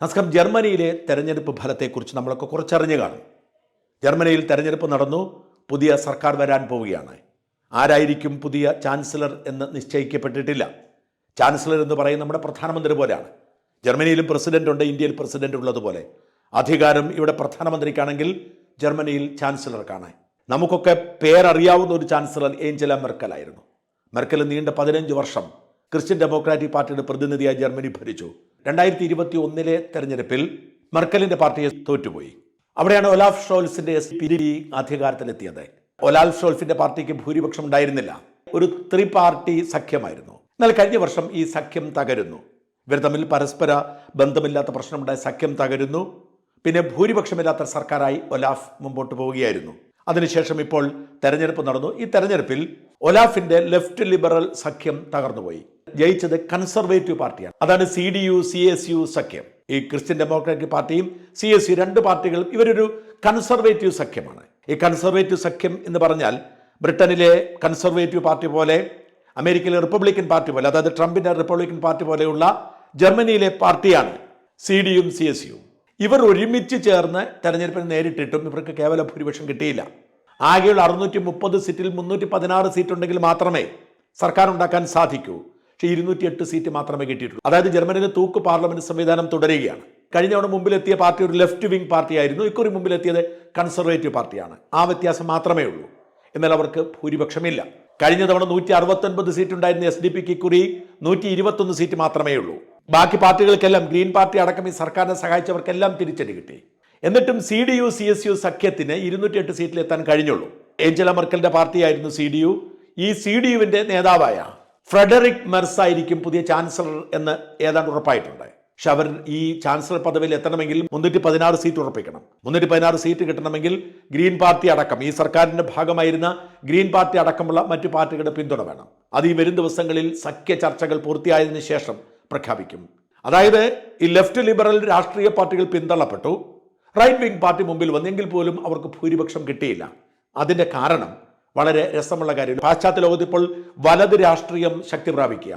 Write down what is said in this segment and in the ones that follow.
നമസ്കാരം ജർമ്മനിയിലെ തെരഞ്ഞെടുപ്പ് ഫലത്തെക്കുറിച്ച് നമ്മളൊക്കെ കുറച്ചറിഞ്ഞു കാണും. ജർമ്മനിയിൽ തെരഞ്ഞെടുപ്പ് നടന്നു പുതിയ സർക്കാർ വരാൻ പോവുകയാണ്. ആരായിരിക്കും പുതിയ ചാൻസലർ എന്ന് നിശ്ചയിക്കപ്പെട്ടിട്ടില്ല. ചാൻസലർ എന്ന് പറയുന്നത് നമ്മുടെ പ്രധാനമന്ത്രി പോലെയാണ്. ജർമ്മനിയിലും പ്രസിഡന്റ് ഉണ്ട് ഇന്ത്യയിൽ പ്രസിഡന്റ് ഉള്ളതുപോലെ. അധികാരം ഇവിടെ പ്രധാനമന്ത്രിക്കാണെങ്കിൽ ജർമ്മനിയിൽ ചാൻസലർക്കാണ്. നമുക്കൊക്കെ പേരറിയാവുന്ന ഒരു ചാൻസലർ ഏഞ്ചല മെർക്കലായിരുന്നു. മെർക്കൽ നീണ്ട പതിനഞ്ച് വർഷം ക്രിസ്ത്യൻ ഡെമോക്രാറ്റിക് പാർട്ടിയുടെ പ്രതിനിധിയായി ജർമ്മനി ഭരിച്ചു. രണ്ടായിരത്തി ഇരുപത്തി ഒന്നിലെ തെരഞ്ഞെടുപ്പിൽ മെർക്കലിന്റെ പാർട്ടിയെ തോറ്റുപോയി. അവിടെയാണ് ഒലാഫ് ഷോൾസിന്റെ പിരി അധികാരത്തിലെത്തിയത് ഒലാഫ് ഷോൾസിന്റെ പാർട്ടിക്ക് ഭൂരിപക്ഷം ഉണ്ടായിരുന്നില്ല. ഒരു ത്രി പാർട്ടി സഖ്യമായിരുന്നു. എന്നാൽ കഴിഞ്ഞ വർഷം ഈ സഖ്യം തകരുന്നു. ഇവർ തമ്മിൽ പരസ്പര ബന്ധമില്ലാത്ത പ്രശ്നമുണ്ടായ സഖ്യം തകരുന്നു. പിന്നെ ഭൂരിപക്ഷമില്ലാത്ത സർക്കാരായി ഒലാഫ് മുമ്പോട്ട് പോവുകയായിരുന്നു. അതിനുശേഷം ഇപ്പോൾ തെരഞ്ഞെടുപ്പ് നടന്നു. ഈ തെരഞ്ഞെടുപ്പിൽ ഒലാഫിന്റെ ലെഫ്റ്റ് ലിബറൽ സഖ്യം തകർന്നുപോയി. ജയിച്ചത് കൺസർവേറ്റീവ് പാർട്ടിയാണ്. അതാണ് C D U C S U സഖ്യം. ഈ ക്രിസ്ത്യൻ ഡെമോക്രാറ്റിക് പാർട്ടിയും സി എസ് യു രണ്ട് പാർട്ടികളും ഇവരൊരു കൺസർവേറ്റീവ് സഖ്യമാണ്. ഈ കൺസർവേറ്റീവ് സഖ്യം എന്ന് പറഞ്ഞാൽ ബ്രിട്ടനിലെ കൺസർവേറ്റീവ് പാർട്ടി പോലെ അമേരിക്കയിലെ റിപ്പബ്ലിക്കൻ പാർട്ടി പോലെ അതായത് ട്രംപിന്റെ റിപ്പബ്ലിക്കൻ പാർട്ടി പോലെയുള്ള ജർമ്മനിയിലെ പാർട്ടിയാണ് സി ഡി യും സി എസ് യു ഇവർ ഒരുമിച്ച് ചേർന്ന് തെരഞ്ഞെടുപ്പിനെ നേരിട്ടിട്ടും ഇവർക്ക് കേവല ഭൂരിപക്ഷം കിട്ടിയില്ല. ആകെയുള്ള അറുന്നൂറ്റി മുപ്പത് സീറ്റിൽ മുന്നൂറ്റി പതിനാറ് സീറ്റ് ഉണ്ടെങ്കിൽ മാത്രമേ സർക്കാർ ഉണ്ടാക്കാൻ സാധിക്കൂ. പക്ഷേ ഇരുന്നൂറ്റി എട്ട് സീറ്റ് മാത്രമേ കിട്ടിയിട്ടുള്ളൂ. അതായത് ജർമ്മനിയിലെ തൂക്ക് പാർലമെന്റ് സംവിധാനം തുടരുകയാണ്. കഴിഞ്ഞ തവണ മുമ്പിലെത്തിയ പാർട്ടി ഒരു ലെഫ്റ്റ് വിംഗ് പാർട്ടിയായിരുന്നു. ഇക്കുറി മുമ്പിലെത്തിയത് കൺസർവേറ്റീവ് പാർട്ടിയാണ്. ആ വ്യത്യാസം മാത്രമേ ഉള്ളൂ. എന്നാൽ അവർക്ക് ഭൂരിപക്ഷമില്ല. കഴിഞ്ഞ തവണ നൂറ്റി അറുപത്തൊൻപത് സീറ്റ് ഉണ്ടായിരുന്ന എസ് ഡി പിക്ക് ഇക്കുറി നൂറ്റി ഇരുപത്തൊന്ന് സീറ്റ് മാത്രമേ ഉള്ളൂ. ബാക്കി പാർട്ടികൾക്കെല്ലാം ഗ്രീൻ പാർട്ടി അടക്കം ഈ സർക്കാരിനെ സഹായിച്ചവർക്കെല്ലാം തിരിച്ചടി കിട്ടി. എന്നിട്ടും C D U C S U സഖ്യത്തിന് ഇരുന്നൂറ്റി എട്ട് സീറ്റിലെത്താൻ കഴിഞ്ഞുള്ളൂ. ഏഞ്ചല മെർക്കലിന്റെ പാർട്ടിയായിരുന്നു സി ഡി യു ഈ സി ഡി യുവിന്റെ നേതാവായ ഫ്രെഡറിക് മെർസ് ആയിരിക്കും പുതിയ ചാൻസലർ എന്ന് ഏതാണ്ട് ഉറപ്പായിട്ടുണ്ട്. പക്ഷെ അവർ ഈ ചാൻസലർ പദവിയിൽ എത്തണമെങ്കിൽ മുന്നൂറ്റി പതിനാറ് സീറ്റ് ഉറപ്പിക്കണം. മുന്നൂറ്റി പതിനാറ് സീറ്റ് കിട്ടണമെങ്കിൽ ഗ്രീൻ പാർട്ടി അടക്കം ഈ സർക്കാരിന്റെ ഭാഗമായിരുന്ന ഗ്രീൻ പാർട്ടി അടക്കമുള്ള മറ്റു പാർട്ടികളുടെ പിന്തുണ വേണം. അത് ഈ വരും ദിവസങ്ങളിൽ സഖ്യ ചർച്ചകൾ പൂർത്തിയായതിനു ശേഷം പ്രഖ്യാപിക്കും. അതായത് ഈ ലെഫ്റ്റ് ലിബറൽ രാഷ്ട്രീയ പാർട്ടികൾ പിന്തള്ളപ്പെട്ടു. റൈറ്റ് വിംഗ് പാർട്ടി മുമ്പിൽ വന്നെങ്കിൽ പോലും അവർക്ക് ഭൂരിപക്ഷം കിട്ടിയില്ല. അതിന്റെ കാരണം വളരെ രസമുള്ള കാര്യം. പാശ്ചാത്യ ലോകത്ത് ഇപ്പോൾ വലത് രാഷ്ട്രീയം ശക്തി പ്രാപിക്കുക.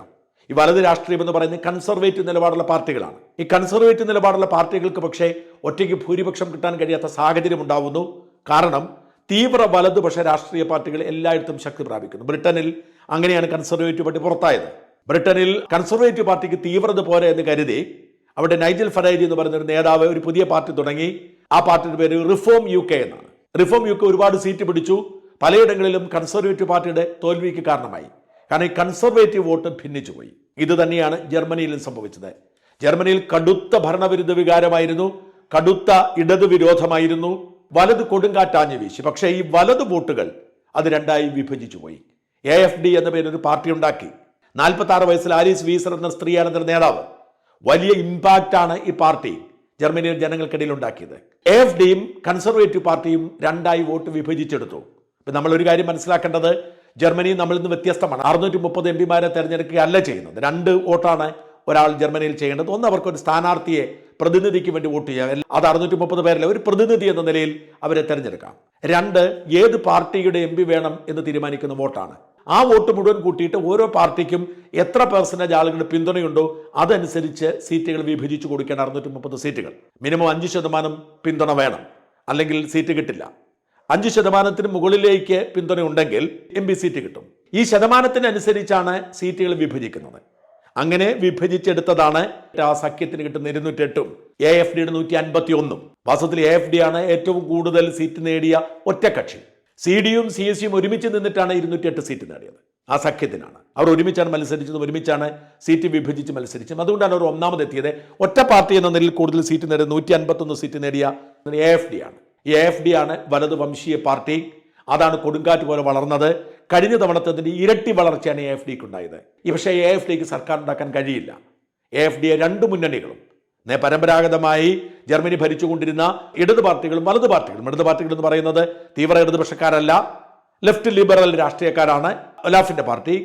ഈ വലത് രാഷ്ട്രീയം എന്ന് പറയുന്നത് കൺസർവേറ്റീവ് നിലപാടുള്ള പാർട്ടികളാണ്. ഈ കൺസർവേറ്റീവ് നിലപാടുള്ള പാർട്ടികൾക്ക് പക്ഷേ ഒറ്റയ്ക്ക് ഭൂരിപക്ഷം കിട്ടാൻ കഴിയാത്ത സാഹചര്യം ഉണ്ടാവുന്നു. കാരണം തീവ്ര വലതുപക്ഷ രാഷ്ട്രീയ പാർട്ടികൾ എല്ലായിടത്തും ശക്തി പ്രാപിക്കുന്നു. ബ്രിട്ടനിൽ അങ്ങനെയാണ് കൺസർവേറ്റീവ് പാർട്ടി പുറത്തായത്. ബ്രിട്ടനിൽ കൺസർവേറ്റീവ് പാർട്ടിക്ക് തീവ്രത പോരെ എന്ന് കരുതി അവിടെ നൈജൽ ഫറേജ് എന്ന് പറയുന്ന ഒരു നേതാവ് ഒരു പുതിയ പാർട്ടി തുടങ്ങി. ആ പാർട്ടിയുടെ പേര് റിഫോം യു കെ എന്നാണ്. റിഫോം യു കെ ഒരുപാട് സീറ്റ് പിടിച്ചു. പലയിടങ്ങളിലും കൺസർവേറ്റീവ് പാർട്ടിയുടെ തോൽവിക്ക് കാരണമായി. കാരണം ഈ കൺസർവേറ്റീവ് വോട്ട് ഭിന്നിച്ചുപോയി. ഇത് തന്നെയാണ് ജർമ്മനിയിലും സംഭവിച്ചത്. ജർമ്മനിയിൽ കടുത്ത ഭരണവിരുദ്ധ വികാരമായിരുന്നു. കടുത്ത ഇടതു വിരോധമായിരുന്നു. വലത് കൊടുങ്കാറ്റാഞ്ഞു വീശി. പക്ഷേ ഈ വലത് വോട്ടുകൾ അത് രണ്ടായി വിഭജിച്ചു പോയി എ എഫ് ഡി എന്ന പേരൊരു പാർട്ടി ഉണ്ടാക്കി. നാൽപ്പത്തി ആറ് വയസ്സിൽ ആലീസ് വീസർ എന്ന സ്ത്രീയാണ് ഇതിന്റെ നേതാവ്. വലിയ ഇമ്പാക്റ്റാണ് ഈ പാർട്ടി ജർമ്മനിയിൽ ജനങ്ങൾക്കിടയിൽ ഉണ്ടാക്കിയത്. എ എഫ് ഡിയും കൺസർവേറ്റീവ് പാർട്ടിയും രണ്ടായി വോട്ട് വിഭജിച്ചെടുത്തു. ഇപ്പം നമ്മളൊരു കാര്യം മനസ്സിലാക്കേണ്ടത് ജർമ്മനി നമ്മളിൽ നിന്ന് വ്യത്യസ്തമാണ്. അറുന്നൂറ്റി മുപ്പത് എം പിമാരെ തിരഞ്ഞെടുക്കുകയല്ല ചെയ്യുന്നത്. രണ്ട് വോട്ടാണ് ഒരാൾ ജർമ്മനിയിൽ ചെയ്യേണ്ടത്. ഒന്ന് അവർക്കൊരു സ്ഥാനാർത്ഥിയെ പ്രതിനിധിക്ക് വേണ്ടി വോട്ട് ചെയ്യാം. അത് അറുന്നൂറ്റി മുപ്പത് പേരിലെ ഒരു പ്രതിനിധി എന്ന നിലയിൽ അവരെ തിരഞ്ഞെടുക്കാം. രണ്ട് ഏത് പാർട്ടിയുടെ എം വേണം എന്ന് തീരുമാനിക്കുന്ന വോട്ടാണ്. ആ വോട്ട് മുഴുവൻ കൂട്ടിയിട്ട് ഓരോ പാർട്ടിക്കും എത്ര പെർസെന്റേജ് ആളുകളുടെ പിന്തുണയുണ്ടോ അതനുസരിച്ച് സീറ്റുകൾ വിഭജിച്ചു കൊടുക്കേണ്ട അറുന്നൂറ്റി മുപ്പത് സീറ്റുകൾ. മിനിമം അഞ്ച് ശതമാനം പിന്തുണ വേണം. അല്ലെങ്കിൽ സീറ്റ് കിട്ടില്ല. അഞ്ച് ശതമാനത്തിന് മുകളിലേക്ക് പിന്തുണ ഉണ്ടെങ്കിൽ എം പി സീറ്റ് കിട്ടും. ഈ ശതമാനത്തിനനുസരിച്ചാണ് സീറ്റുകൾ വിഭജിക്കുന്നത്. അങ്ങനെ വിഭജിച്ചെടുത്തതാണ് ആ സഖ്യത്തിന് കിട്ടുന്ന ഇരുന്നൂറ്റെട്ടും എ എഫ് ഡിയുടെ നൂറ്റി അൻപത്തി ഒന്നും വാസ്തവത്തിൽ എ എഫ് ഡി ആണ് ഏറ്റവും കൂടുതൽ സീറ്റ് നേടിയ ഒറ്റക്കക്ഷി സി ഡിയും സി എസ് സിയും ഒരുമിച്ച് നിന്നിട്ടാണ് ഇരുന്നൂറ്റിയെട്ട് സീറ്റ് നേടിയത്. ആ സഖ്യത്തിനാണ്. അവർ ഒരുമിച്ചാണ് മത്സരിച്ചതും ഒരുമിച്ചാണ് സീറ്റ് വിഭജിച്ച് മത്സരിച്ചത്. അതുകൊണ്ടാണ് അവർ ഒന്നാമതെത്തിയത്. ഒറ്റ പാർട്ടി എന്ന നിലയിൽ കൂടുതൽ സീറ്റ് നേടിയ നൂറ്റി അൻപത്തൊന്ന് സീറ്റ് നേടിയ എ എഫ് ഡി ആണ്. എ എഫ് ഡി ആണ് വലതു വംശീയ പാർട്ടി. അതാണ് കൊടുങ്കാറ്റ് പോലെ വളർന്നത്. കഴിഞ്ഞ തവണത്തതിന്റെ ഇരട്ടി വളർച്ചയാണ് എ എഫ് ഡിക്ക് ഉണ്ടായത് ഈ പക്ഷേ എ എഫ് ഡിക്ക് സർക്കാർ ഉണ്ടാക്കാൻ കഴിയില്ല. എ എഫ് ഡിയെ രണ്ട് മുന്നണികളും നേ പരമ്പരാഗതമായി ജർമ്മനി ഭരിച്ചുകൊണ്ടിരുന്ന ഇടത് പാർട്ടികളും വലത് പാർട്ടികളും. ഇടത് പാർട്ടികൾ എന്ന് പറയുന്നത് തീവ്ര ഇടതുപക്ഷക്കാരല്ല ലെഫ്റ്റ് ലിബറൽ രാഷ്ട്രീയക്കാരാണ് ഒലാഫിന്റെ പാർട്ടി.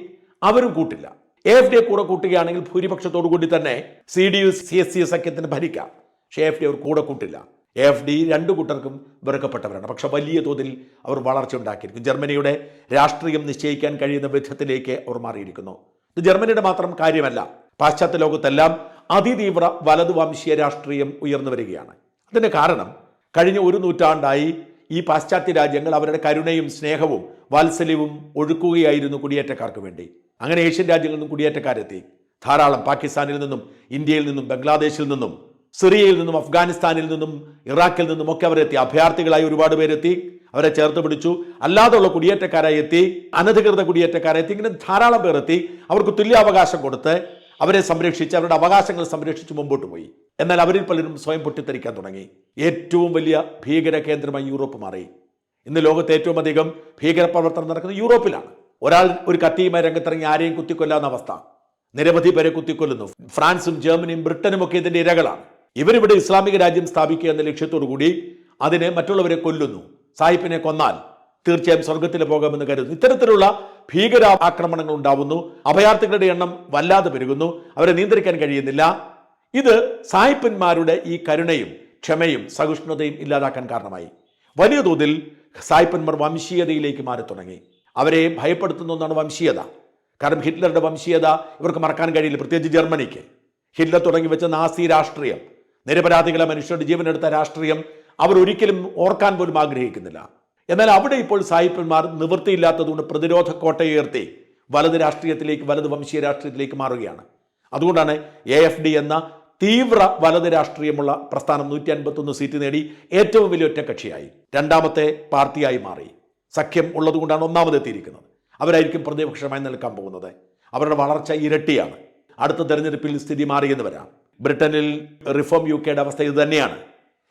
അവരും കൂട്ടില്ല. എ എഫ് ഡിയെ കൂടെ കൂട്ടുകയാണെങ്കിൽ ഭൂരിപക്ഷത്തോടു കൂടി തന്നെ C D U C S C സഖ്യത്തിന് ഭരിക്കാം. പക്ഷേ എഫ് ഡി അവർ കൂടെ കൂട്ടില്ല. എഫ് ഡി രണ്ട് കൂട്ടർക്കും വെറുക്കപ്പെട്ടവരാണ്. പക്ഷെ വലിയ തോതിൽ അവർ വളർച്ച ഉണ്ടാക്കിയിരിക്കും ജർമ്മനിയുടെ രാഷ്ട്രീയം നിശ്ചയിക്കാൻ കഴിയുന്ന വിധത്തിലേക്ക് അവർ മാറിയിരിക്കുന്നു. ഇത് ജർമ്മനിയുടെ മാത്രം കാര്യമല്ല. പാശ്ചാത്യ ലോകത്തെല്ലാം അതിതീവ്ര വലതുവംശീയ രാഷ്ട്രീയം ഉയർന്നു വരികയാണ്. അതിന് കാരണം കഴിഞ്ഞ ഒരു നൂറ്റാണ്ടായി ഈ പാശ്ചാത്യ രാജ്യങ്ങൾ അവരുടെ കരുണയും സ്നേഹവും വാത്സല്യവും ഒഴുക്കുകയായിരുന്നു കുടിയേറ്റക്കാർക്ക് വേണ്ടി. അങ്ങനെ ഏഷ്യൻ രാജ്യങ്ങളിൽ നിന്നും കുടിയേറ്റക്കാരെത്തി. ധാരാളം പാകിസ്ഥാനിൽ നിന്നും ഇന്ത്യയിൽ നിന്നും ബംഗ്ലാദേശിൽ നിന്നും സിറിയയിൽ നിന്നും അഫ്ഗാനിസ്ഥാനിൽ നിന്നും ഇറാഖിൽ നിന്നും ഒക്കെ അവരെത്തി അഭയാർത്ഥികളായി ഒരുപാട് പേരെത്തി അവരെ ചേർത്ത് പിടിച്ചു. അല്ലാതെയുള്ള കുടിയേറ്റക്കാരായി എത്തി. അനധികൃത കുടിയേറ്റക്കാരായി എത്തി. ഇങ്ങനെ ധാരാളം പേർ എത്തി. അവർക്ക് തുല്യാവകാശം കൊടുത്ത് അവരെ സംരക്ഷിച്ച് അവരുടെ അവകാശങ്ങൾ സംരക്ഷിച്ച് മുമ്പോട്ട് പോയി. എന്നാൽ അവരിൽ പലരും സ്വയം പൊട്ടിത്തെറിക്കാൻ തുടങ്ങി. ഏറ്റവും വലിയ ഭീകര കേന്ദ്രമായി യൂറോപ്പ് മാറി. ഇന്ന് ലോകത്ത് ഏറ്റവും അധികം ഭീകര ഭീകരപ്രവർത്തനം നടക്കുന്നത് യൂറോപ്പിലാണ്. ഒരാൾ ഒരു കത്തിയുമായി രംഗത്തിറങ്ങി ആരെയും കുത്തിക്കൊല്ലാവുന്ന അവസ്ഥ. നിരവധി പേരെ കുത്തിക്കൊല്ലുന്നു. ഫ്രാൻസും ജർമ്മനിയും ബ്രിട്ടനും ഒക്കെ ഇതിന്റെ ഇരകളാണ്. ഇവരിവിടെ ഇസ്ലാമിക രാജ്യം സ്ഥാപിക്കുക എന്ന ലക്ഷ്യത്തോടു കൂടി അതിനെ മറ്റുള്ളവരെ കൊല്ലുന്നു. സാഹിബിനെ കൊന്നാൽ തീർച്ചയായും സ്വർഗത്തിൽ പോകാമെന്ന് കരുതുന്നു. ഇത്തരത്തിലുള്ള ഭീകര ആക്രമണങ്ങൾ ഉണ്ടാവുന്നു. അഭയാർത്ഥികളുടെ എണ്ണം വല്ലാതെ പെരുകുന്നു. അവരെ നിയന്ത്രിക്കാൻ കഴിയുന്നില്ല. ഇത് സായിപ്പന്മാരുടെ ഈ കരുണയും ക്ഷമയും സഹിഷ്ണുതയും ഇല്ലാതാക്കാൻ കാരണമായി. വലിയ തോതിൽ സായിപ്പന്മാർ വംശീയതയിലേക്ക് മാറി തുടങ്ങി അവരെ ഭയപ്പെടുത്തുന്ന ഒന്നാണ് വംശീയത. കാരണം ഹിറ്റ്ലറുടെ വംശീയത ഇവർക്ക് മറക്കാൻ കഴിയില്ല പ്രത്യേകിച്ച് ജർമ്മനിക്ക്. ഹിറ്റ്ലർ തുടങ്ങി വെച്ച നാസി രാഷ്ട്രീയം. നിരപരാധികളെ മനുഷ്യരുടെ ജീവനെടുത്ത രാഷ്ട്രീയം അവർ ഒരിക്കലും ഓർക്കാൻ പോലും ആഗ്രഹിക്കുന്നില്ല. എന്നാൽ അവിടെ ഇപ്പോൾ സായിപ്പന്മാർ നിവൃത്തിയില്ലാത്തതുകൊണ്ട് പ്രതിരോധ കോട്ടയുയർത്തി വലത് രാഷ്ട്രീയത്തിലേക്ക് വലത് വംശീയ രാഷ്ട്രീയത്തിലേക്ക് മാറുകയാണ്. അതുകൊണ്ടാണ് എ എഫ് ഡി എന്ന തീവ്ര വലത് രാഷ്ട്രീയമുള്ള പ്രസ്ഥാനം നൂറ്റി അൻപത്തൊന്ന് സീറ്റ് നേടി ഏറ്റവും വലിയ ഒറ്റക്കക്ഷിയായി. രണ്ടാമത്തെ പാർട്ടിയായി മാറി. സഖ്യം ഉള്ളതുകൊണ്ടാണ് ഒന്നാമതെത്തിയിരിക്കുന്നത് അവരായിരിക്കും പ്രതിപക്ഷമായി നിൽക്കാൻ പോകുന്നത്. അവരുടെ വളർച്ച ഇരട്ടിയാണ്. അടുത്ത തെരഞ്ഞെടുപ്പിൽ സ്ഥിതി മാറിയെന്ന് വരാം. ബ്രിട്ടനിൽ റിഫോം യു കെയുടെ അവസ്ഥ ഇത് തന്നെയാണ്.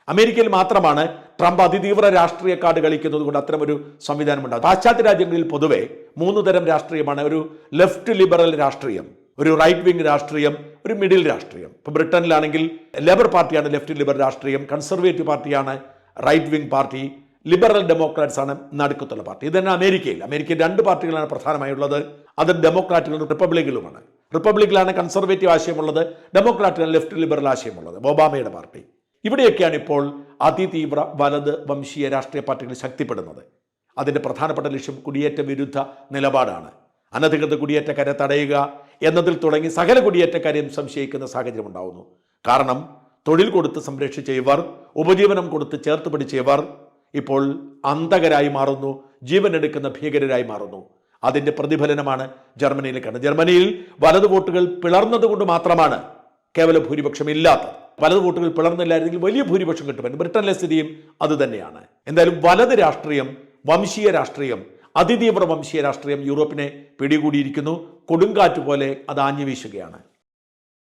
അമേരിക്കയിൽ മാത്രമാണ് ട്രംപ് അതിതീവ്ര രാഷ്ട്രീയ കാർഡ് കളിക്കുന്നത് കൊണ്ട് അത്തരമൊരു സംവിധാനമുണ്ടാകും പാശ്ചാത്യ രാജ്യങ്ങളിൽ പൊതുവെ മൂന്ന് തരം രാഷ്ട്രീയമാണ്. ഒരു ലെഫ്റ്റ് ലിബറൽ രാഷ്ട്രീയം ഒരു റൈറ്റ് വിങ് രാഷ്ട്രീയം ഒരു മിഡിൽ രാഷ്ട്രീയം. ഇപ്പോൾ ബ്രിട്ടനിലാണെങ്കിൽ ലേബർ പാർട്ടിയാണ് ലെഫ്റ്റ് ലിബറൽ രാഷ്ട്രീയം കൺസർവേറ്റീവ് പാർട്ടിയാണ് right wing party liberal democrats ആണ് നടുക്കത്തുള്ള പാർട്ടി. ഇത് തന്നെ അമേരിക്കയിൽ. അമേരിക്കയിൽ രണ്ട് പാർട്ടികളാണ് പ്രധാനമായുള്ളത്. അത് ഡെമോക്രാറ്റുകളും റിപ്പബ്ലിക്കിലുമാണ് റിപ്പബ്ലിക്കിലാണ് കൺസർവേറ്റീവ് ആശയമുള്ളത് ഡെമോക്രാറ്റിലാണ് ലെഫ്റ്റ് ലിബറൽ ആശയമുള്ളത്. ഒബാമയുടെ പാർട്ടി. ഇവിടെയൊക്കെയാണ് ഇപ്പോൾ അതിതീവ്ര വലത് വംശീയ രാഷ്ട്രീയ പാർട്ടികൾ ശക്തിപ്പെടുന്നത്. അതിന്റെ പ്രധാനപ്പെട്ട ലക്ഷ്യം കുടിയേറ്റ വിരുദ്ധ നിലപാടാണ്. അനധികൃത കുടിയേറ്റക്കാരെ തടയുക എന്നതിൽ തുടങ്ങി സകല കുടിയേറ്റക്കാരെയും സംശയിക്കുന്ന സാഹചര്യം ഉണ്ടാകുന്നു കാരണം തൊഴിൽ കൊടുത്ത് സംരക്ഷിച്ച ഇവർ ഉപജീവനം കൊടുത്ത് ചേർത്ത് പിടിച്ച ഇവർ ഇപ്പോൾ അന്ധകരായി മാറുന്നു ജീവനെടുക്കുന്ന ഭീകരരായി മാറുന്നു. അതിന്റെ പ്രതിഫലനമാണ് ജർമ്മനിയിൽ കണ്ടത്. ജർമ്മനിയിൽ വലത് വോട്ടുകൾ പിളർന്നതുകൊണ്ട് മാത്രമാണ് കേവല ഭൂരിപക്ഷം ഇല്ലാത്തത്. വലത് വോട്ടുകൾ പിളർന്നില്ലായിരുന്നെങ്കിൽ വലിയ ഭൂരിപക്ഷം കിട്ടുമായിരുന്നു. ബ്രിട്ടനിലെ സ്ഥിതിയും അതുതന്നെയാണ് എന്തായാലും വലത് രാഷ്ട്രീയം വംശീയ രാഷ്ട്രീയം അതിതീവ്ര വംശീയ രാഷ്ട്രീയം യൂറോപ്പിനെ പിടികൂടിയിരിക്കുന്നു. കൊടുങ്കാറ്റ് പോലെ അത് ആഞ്ഞു വീശുകയാണ്